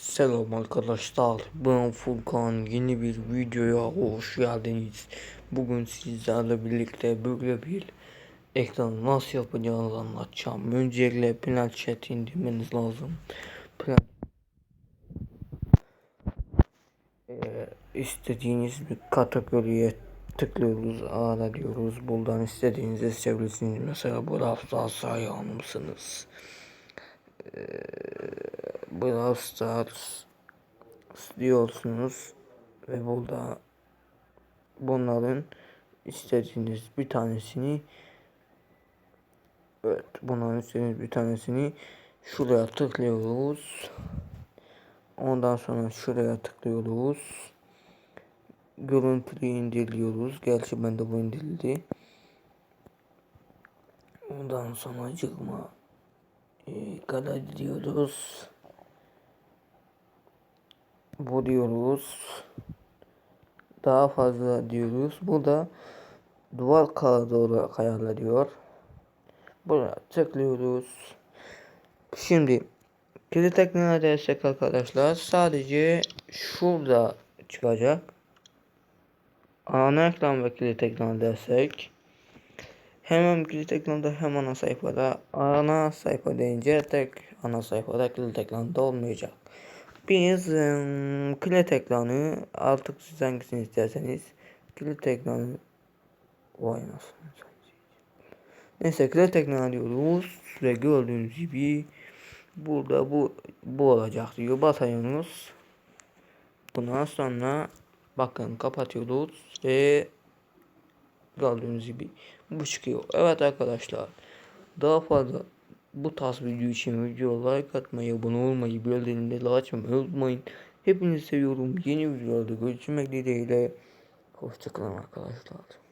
Selam arkadaşlar. Ben Furkan. Yeni bir videoya hoş geldiniz. Bugün sizlerle birlikte böyle bir ekran nasıl yapacağınızı anlatacağım. Öncelikle Planchet indirmeniz lazım. Plan ee, istediğiniz bir kategoriye tıklıyoruz. Ara diyoruz. Buradan istediğinizi seçebilirsiniz. Mesela bu hafta sayar mısınız? Brawl Stars diyorsunuz ve burada bunların istediğiniz bir tanesini evet bunların istediğiniz bir tanesini şuraya tıklıyoruz. Ondan sonra şuraya tıklıyoruz. Görüntüyü indiriyoruz. Gerçi bende bu indirildi ondan sonra çıkma kadar diyoruz bu diyoruz. Daha fazla diyoruz. Bu da duvar kağıdı olarak ayarlanıyor. Buraya tıklıyoruz. Şimdi kilit ekranına dersek arkadaşlar sadece şurada çıkacak. Ana ekran ve kilit ekran dersek hemen kilit ekranda hem ana sayfada ana sayfa deyince tek ana sayfada kilit ekranda olmayacak. Biz ım, kilit ekranı artık siz hangisini isterseniz kilit ekranı vay nasıl Neyse kilit ekranı diyoruz ve gördüğünüz gibi burada bu bu olacak diyor basıyorsunuz. Bundan sonra bakın kapatıyoruz ve gördüğünüz gibi bu çıkıyor. Evet arkadaşlar daha fazla bu tarz video için video like atmayı, abone olmayı, bildirimleri açmayı unutmayın. Hepinizi seviyorum. Yeni videolarda görüşmek dileğiyle. Hoşçakalın arkadaşlar.